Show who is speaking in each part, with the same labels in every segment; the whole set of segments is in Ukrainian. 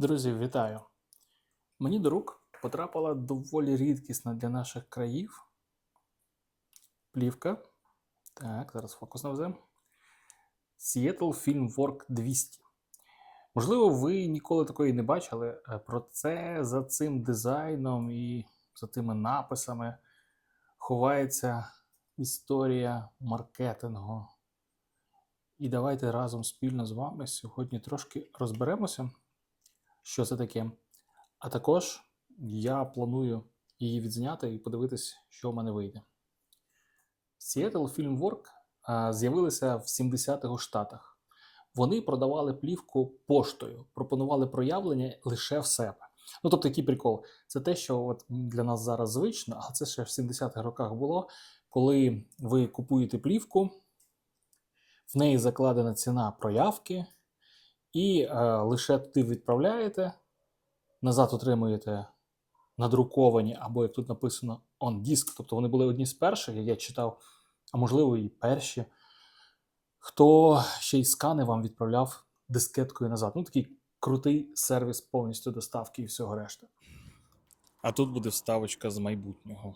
Speaker 1: Друзі, вітаю! Мені до рук потрапила доволі рідкісна для наших країв плівка. Так, зараз фокус наведемо. Seattle Filmwork 200. Можливо, ви ніколи такої не бачили. Е, Проте за цим дизайном і за тими написами ховається історія маркетингу. І давайте разом спільно з вами сьогодні трошки розберемося, що це таке. А також я планую її відзняти і подивитись, що в мене вийде. Seattle Filmwork а, з'явилися в 70-х Штатах. Вони продавали плівку поштою, пропонували проявлення лише в себе. Ну, тобто, який прикол? Це те, що от для нас зараз звично, а це ще в 70-х роках було, коли ви купуєте плівку, в неї закладена ціна проявки, і е, лише туди відправляєте, назад отримуєте надруковані, або як тут написано on disk, тобто вони були одні з перших, як я читав, а можливо і перші, хто ще й скани вам відправляв дискеткою назад. Ну, такий крутий сервіс повністю доставки і всього решта. А тут буде вставочка з майбутнього.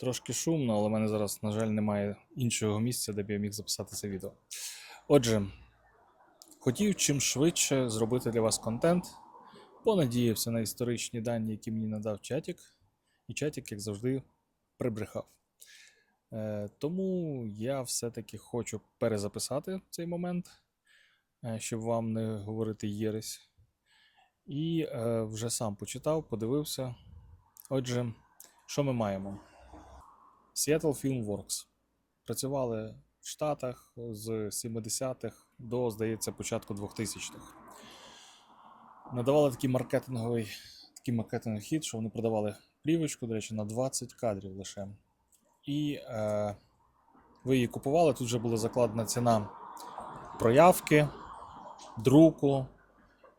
Speaker 1: Трошки шумно, але в мене зараз, на жаль, немає іншого місця, де б я міг записати це відео. Отже, хотів чим швидше зробити для вас контент. Понадіявся на історичні дані, які мені надав чатік, і чатік, як завжди, прибрехав. Е, тому я все-таки хочу перезаписати цей момент, е, щоб вам не говорити єресь. І е, вже сам почитав, подивився. Отже, що ми маємо? Seattle Filmworks. Працювали в Штатах з 70-х до, здається, початку 2000-х. Надавали такий маркетинговий, такий маркетинговий хід, що вони продавали плівочку, до речі, на 20 кадрів лише. І е, ви її купували. Тут вже була закладена ціна проявки, друку.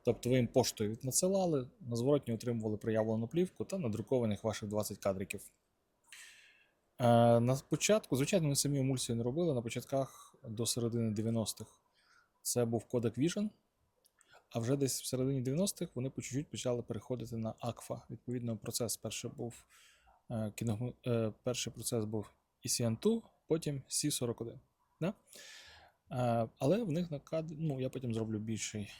Speaker 1: Тобто ви їм поштою віднадсилали, на зворотні отримували проявлену плівку та надрукованих ваших 20 кадриків. Е, на початку, звичайно, ми самі емульсії не робили. На початках до середини 90-х це був кодек Vision. А вже десь в середині 90-х вони по чуть-чуть почали переходити на Акфа. Відповідно, процес перший був е, кіно, е, перший процес був ECN2, потім C41. Да? Е, але в них на ну, я потім зроблю більший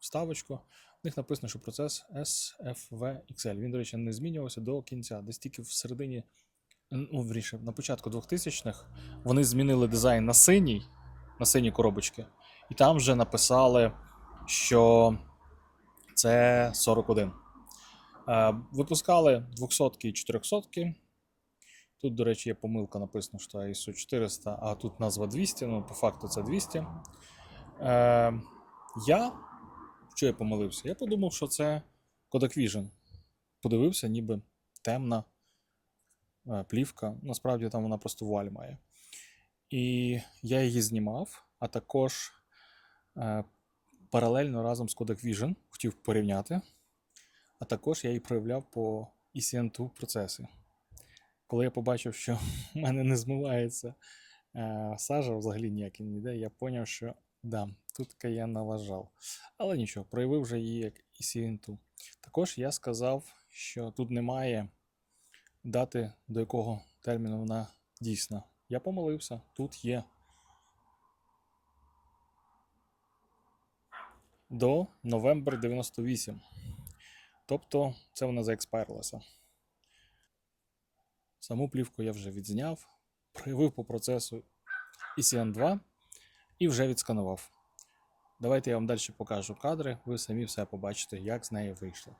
Speaker 1: вставочку. В них написано, що процес SFVXL. Він, до речі, не змінювався до кінця. Десь тільки в середині, ну, вріше, на початку 2000-х вони змінили дизайн на синій, на сині коробочки, і там вже написали що це 41. Е, Випускали 200 і 400. Тут, до речі, є помилка, написано, що ISO 400, а тут назва 200, ну, по факту це 200. Е, Я, що я помилився? Я подумав, що це Kodak Vision. Подивився, ніби темна е, плівка. Насправді там вона просто вуаль має. І я її знімав, а також паралельно разом з Kodak Vision хотів порівняти, а також я її проявляв по ECN2 процеси. Коли я побачив, що в мене не змивається е, сажа, взагалі ніякий не йде, я зрозумів, що да, тут я налажав. Але нічого, проявив вже її як ECN2. Також я сказав, що тут немає дати, до якого терміну вона дійсна. Я помилився, тут є. До Новембр 98. Тобто це вона заекспайрилася. Саму плівку я вже відзняв, проявив по процесу ECN2 і вже відсканував. Давайте я вам далі покажу кадри, ви самі все побачите, як з неї вийшло.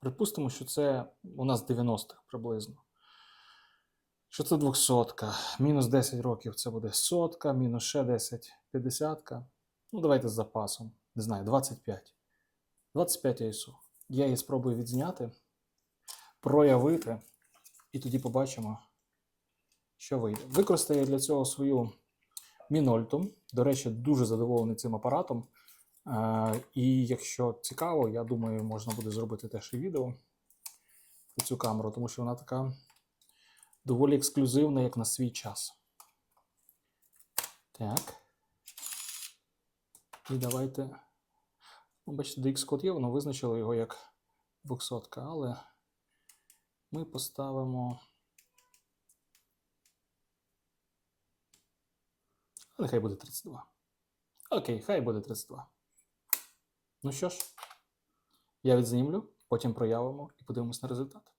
Speaker 1: Припустимо, що це у нас 90-х приблизно. Що це 200, мінус 10 років це буде сотка, мінус ще 10, 50. Ну, давайте з запасом не знаю, 25. 25 ISO. Я її спробую відзняти, проявити, і тоді побачимо, що вийде. Використаю для цього свою Мінольту. До речі, дуже задоволений цим апаратом. Е, І якщо цікаво, я думаю, можна буде зробити теж і відео про цю камеру, тому що вона така доволі ексклюзивна, як на свій час. Так. І давайте Бачите, DX-код є, воно визначило його як 200, але ми поставимо. Нехай буде 32. Окей, хай буде 32. Ну що ж, я відзнімлю, потім проявимо і подивимось на результат.